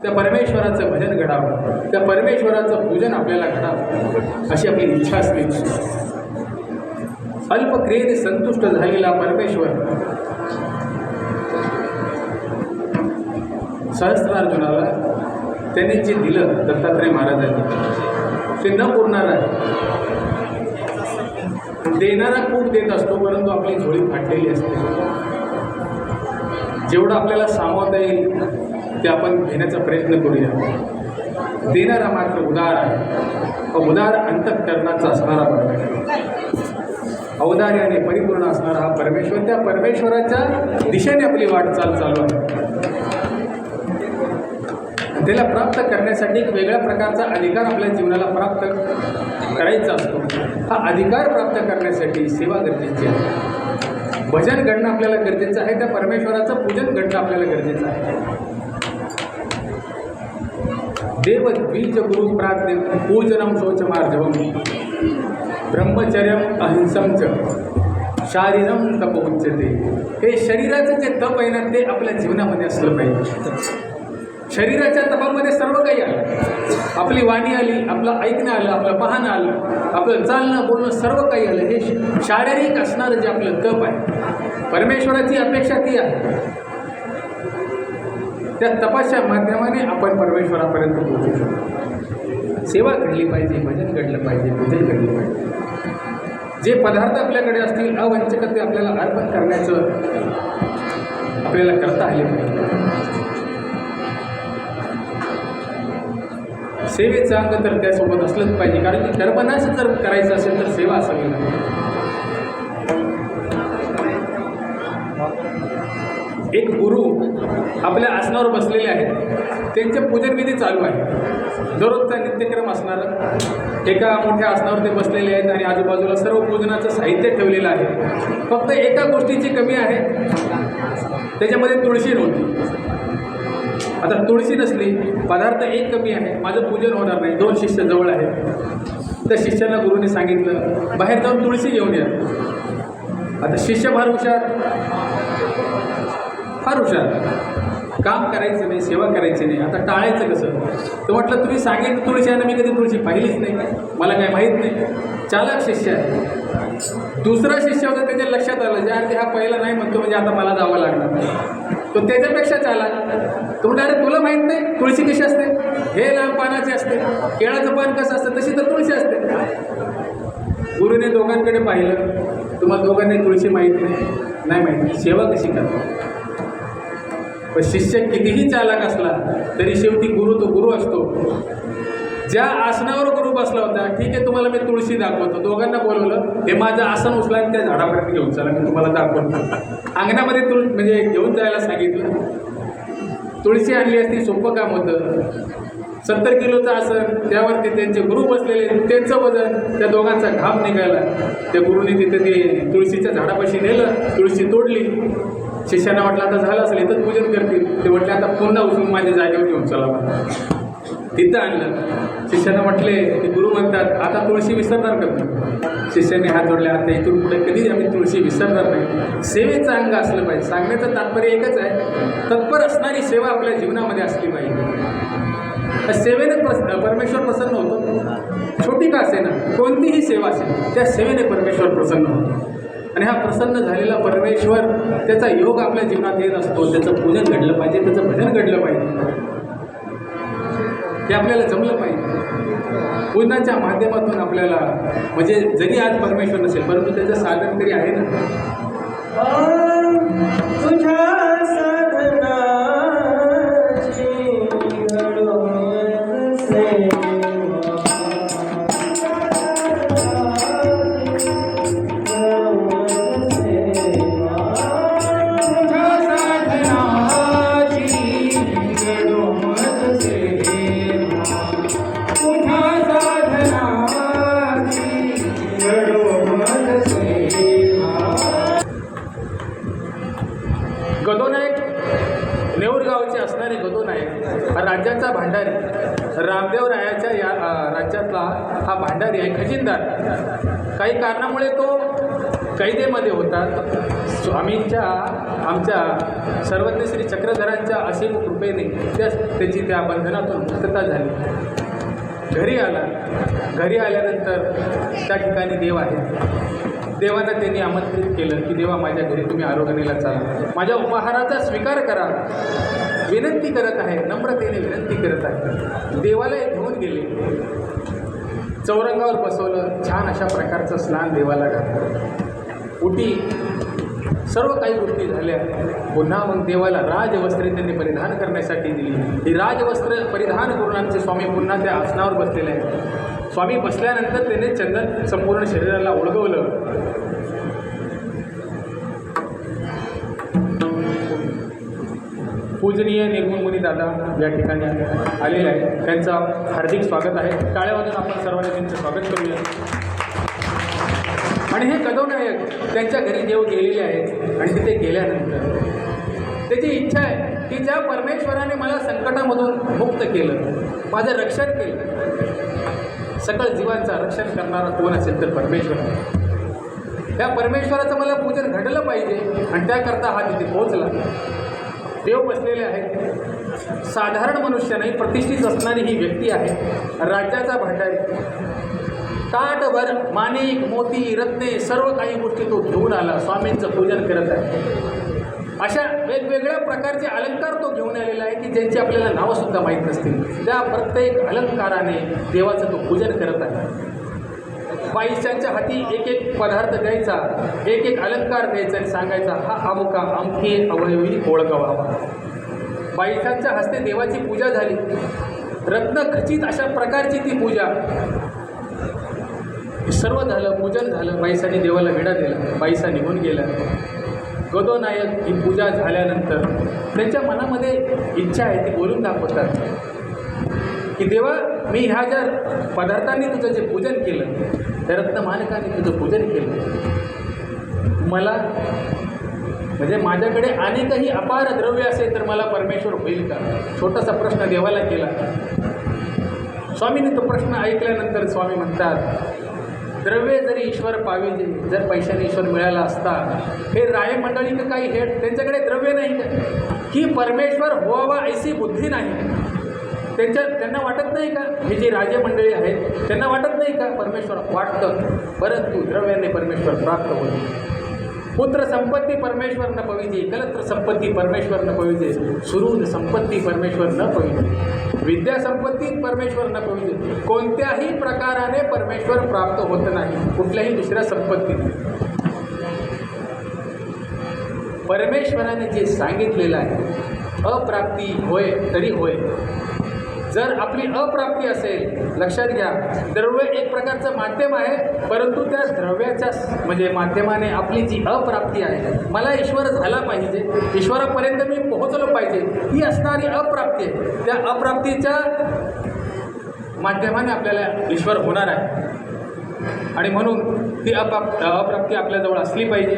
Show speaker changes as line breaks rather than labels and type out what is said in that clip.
त्या परमेश्वराचं भजन घडावं त्या परमेश्वराचं पूजन आपल्याला घडावं अशी आपली इच्छा असली अल्पक्रियेने संतुष्ट झालेला परमेश्वर सहस्त्रार्जुनाला त्यांनी जे दिलं दत्तात्रय महाराजांनी ते न पुरणार आहे. देणारा खूप देत असतो परंतु आपली झोळी फाटलेली असते. जेवढं आपल्याला सामावता येईल ते आपण घेण्याचा प्रयत्न करूया. देणारा मात्र उदार आहे उदार अंतःकरणाचा असणारा परमेश्वर. औदार्याने परिपूर्ण असणारा हा परमेश्वर. त्या परमेश्वराच्या दिशेने आपली वाटचाल चालू आहे. त्याला प्राप्त करण्यासाठी एक वेगळ्या प्रकारचा अधिकार आपल्या जीवनाला प्राप्त करायचा असतो. हा अधिकार प्राप्त करण्यासाठी सेवा गरजेची आहे. भजन घडणं आपल्याला गरजेचं आहे. त्या परमेश्वराचं पूजन घडणं आपल्याला गरजेचं आहे. देव द्विज गुरु प्राज्ञ पूजनम शोचमार्जवम। ब्रह्मचर्यम अहिंसम शारीरम तप उच्चते हे शरीराचं जे तप आहे ना ते आपल्या जीवनामध्ये असलं पाहिजे. शरीराच्या तपामध्ये सर्व काही आलं. आपली वाणी आली आपलं ऐकणं आलं आपलं पाहणं आलं आपलं चालणं बोलणं सर्व काही आलं. हे श- शारीरिक असणारं जे आपलं तप आहे परमेश्वराची अपेक्षा ती आहे. त्या तपाच्या माध्यमाने आपण परमेश्वरापर्यंत पोहोचू शकतो. सेवा घडली पाहिजे भजन घडलं पाहिजे पूजन घडलं पाहिजे. जे पदार्थ आपल्याकडे असतील अवंचक ते आपल्याला अर्पण करण्याचं आपल्याला करता आले पाहिजे. सेवेचं अंग तर त्यासोबत असलंच पाहिजे कारण की कर्मनाश जर करायचं असेल तर सेवा असावी लागेल एक गुरु आपल्या आसनावर बसलेले आहेत. त्यांचे पूजनविधी चालू आहे दररोजचा नित्यक्रम असणार. एका मोठ्या आसनावर ते बसलेले आहेत आणि आजूबाजूला सर्व पूजनाचं साहित्य ठेवलेलं आहे. फक्त एका गोष्टीची कमी आहे. त्याच्यामध्ये तुळशी नव्हती. आता तुळशी नसली पदार्थ एक कमी आहे. माझं पूजन होणार नाही. दोन शिष्य जवळ आहेत. त्या शिष्याला गुरुने सांगितलं बाहेर जाऊन तुळशी घेऊन या. आता शिष्य फार हुशार. फार हुशार. काम करायचं नाही सेवा करायची नाही. आता टाळायचं कसं? तर म्हटलं तुम्ही सांगितलं तुळशी आहे ना मी कधी तुळशी पाहिलीच नाही. मला काय माहीत नाही. चालक शिष्य आहे. दुसरा शिष्य होता त्याच्या लक्षात आलं जे अरे हा पहिला नाही म्हणतो म्हणजे आता मला जावं लागणार तो त्याच्यापेक्षा चालक. तो म्हणतो अरे तुला माहीत नाही तुळशी कशी असते? हे लांब पानाची असते. केळाचं पान कसं असतं? तशी तर तुळशी असते. गुरुने दोघांकडे पाहिलं. तुम्हाला दोघांनी तुळशी माहीत नाही. नाही माहीत. सेवा कशी करतो पण शिष्य कितीही चालक असला तरी शेवटी गुरु तो गुरु असतो. ज्या आसनावर गुरु बसला होता ठीक आहे तुम्हाला मी तुळशी दाखवतो. दोघांना बोलवलं हे माझं आसन उचला आणि त्या झाडापर्यंत घेऊन चला मी तुम्हाला दाखवतो अंगणामध्ये तुळ म्हणजे घेऊन जायला सांगितलं. तुळशी आणली असती सोपं काम होतं. सत्तर किलोचं आसन त्यावरती त्यांचे गुरु बसलेले त्यांचं वजन त्या दोघांचा घाम निघाला. त्या गुरुने तिथे ते तुळशीच्या झाडापाशी नेलं तुळशी तोडली. शिष्यांना वाटलं आता झालं असेल इथंच पूजन करतील. ते म्हटले आता पुन्हा उचलून माझ्या जागेवर घेऊन चला तिथं आणलं. शिष्यानं म्हटले ते गुरु म्हणतात आता तुळशी विसरणार का शिष्याने हात जोडले आता इथून पुढे कधी आम्ही तुळशी विसरणार नाही. सेवेचं अंग असलं पाहिजे. सांगण्याचं तात्पर्य एकच आहे तत्पर असणारी सेवा आपल्या जीवनामध्ये असली पाहिजे. सेवेने प्रस परमेश्वर प्रसन्न होतो. छोटी का असेना कोणतीही सेवा असेल त्या सेवेने परमेश्वर प्रसन्न होतो. आणि हा प्रसन्न झालेला परमेश्वर त्याचा योग आपल्या जीवनात येत असतो. त्याचं पूजन घडलं पाहिजे त्याचं भजन घडलं पाहिजे. हे आपल्याला जमलं पाहिजे. पूजनाच्या माध्यमातून आपल्याला म्हणजे जरी आज परमेश्वर नसेल परंतु त्याचं साधन तरी आहे ना? असणारे गदोनायक हा राज्याचा भांडारी. रामदेव रायाच्या या राज्यातला हा भांडारी आहे खजिनदार. काही कारणामुळे तो कैदेमध्ये होतात स्वामींच्या आमच्या सर्वज्ञ श्री चक्रधरांच्या असीम कृपेने त्या त्याची त्या बंधनातून मुक्तता झाली. घरी आला. घरी आल्यानंतर त्या ठिकाणी देव आहे. देवाला त्यांनी आमंत्रित केलं की देवा माझ्या घरी तुम्ही आरोग्याला चाला. माझ्या उपहाराचा स्वीकार करा. विनंती करत आहे नम्रतेने विनंती करत आहे. देवाला घेऊन गेले. चौरंगावर बसवलं. छान अशा प्रकारचं स्नान देवाला घातलं. उटी सर्व काही गोष्टी झाल्या. पुन्हा मग देवाला राजवस्त्रे त्यांनी परिधान करण्यासाठी दिली. ही राजवस्त्र परिधान करून आमचे स्वामी पुन्हा त्या आसनावर बसलेले आहेत. स्वामी बसल्यानंतर त्याने चंदन संपूर्ण शरीराला ओळगवलं पूजनीय निर्मल दादा या ठिकाणी आलेले आहेत. त्यांचं हार्दिक स्वागत आहे. टाळ्यावादून आपण सर्वांनी त्यांचं स्वागत करूया. आणि हे कदवनायक त्यांच्या घरी देव गेलेले आहेत. आणि तिथे गेल्यानंतर त्याची इच्छा आहे की ज्या परमेश्वराने मला संकटामधून मुक्त केलं माझं रक्षण केलं सकळ जीवांचा रक्षण करणारा कोण असेल तर परमेश्वर. आहे. त्या परमेश्वराचं मला पूजन घडलं पाहिजे आणि त्याकरता हा तिथे पोहोचला. देव बसलेले आहेत. साधारण मनुष्य नाही प्रतिष्ठित असणारी ही व्यक्ती आहे. राज्याचा भंडारी. ताटभर माणिक मोती रत्ने सर्व काही गोष्टी तो घेऊन आला. स्वामींचं पूजन करत आहे. अशा वेगवेगळ्या प्रकारचे अलंकार तो घेऊन आलेला आहे की ज्यांची आपल्याला नावंसुद्धा माहीत नसतील. त्या प्रत्येक अलंकाराने देवाचं तो पूजन करत आहे. बाईशांच्या हाती एक एक पदार्थ द्यायचा एक एक अलंकार द्यायचा आणि सांगायचा हा अमुका अमके अवयवी ओळखावा. बाईशांच्या हस्ते देवाची पूजा झाली. रत्नखचित अशा प्रकारची ती पूजा. सर्व झालं पूजन झालं बाईसाने देवाला विडा दिला. बाईसा निघून गेला गदोनायक ही पूजा झाल्यानंतर त्यांच्या मनामध्ये इच्छा आहे ती बोलून दाखवतात की देवा मी ह्या ज्या पदार्थांनी तुझं जे पूजन केलं त्या रत्नमानकाने तुझं पूजन केलं. मला म्हणजे माझ्याकडे अनेकही अपार द्रव्य असेल तर मला परमेश्वर होईल का? छोटासा प्रश्न देवाला केला. स्वामीने तो प्रश्न ऐकल्यानंतर स्वामी म्हणतात द्रव्य जरी ईश्वर पाविजे जर पैशाने ईश्वर मिळाला असता हे राय मंडळी काही हे? त्यांच्याकडे द्रव्य नाही का? की परमेश्वर व्हावा ऐसी बुद्धी नाही. त्यांच्या त्यांना वाटत नाही का? हे जे राजे मंडळी आहेत त्यांना वाटत नाही का परमेश्वर वाटतं? परंतु द्रव्याने परमेश्वर प्राप्त होईल. पुत्र संपत्ती परमेश्वर न पविजे कलत्र संपत्ती परमेश्वर न पविजे सुरून संपत्ती परमेश्वर न पविजे विद्या संपत्ती परमेश्वर न पविजे कोणत्याही प्रकाराने परमेश्वर प्राप्त होत नाही कुठल्याही दुसऱ्या संपत्तीत परमेश्वराने जे सांगितलेलं आहे अप्राप्ती होय तरी होय. जर आपली अप्राप्ती असेल लक्षात घ्या द्रव्य एक प्रकारचं माध्यम आहे परंतु त्या द्रव्याच्या म्हणजे माध्यमाने आपली जी अप्राप्ती आहे मला ईश्वर झाला पाहिजे ईश्वरापर्यंत मी पोहोचलो पाहिजे ही असणारी अप्राप्ती आहे. त्या अप्राप्तीच्या माध्यमाने आपल्याला ईश्वर होणार आहे. आणि म्हणून ती अप्राप अप्राप्ती आपल्याजवळ असली पाहिजे.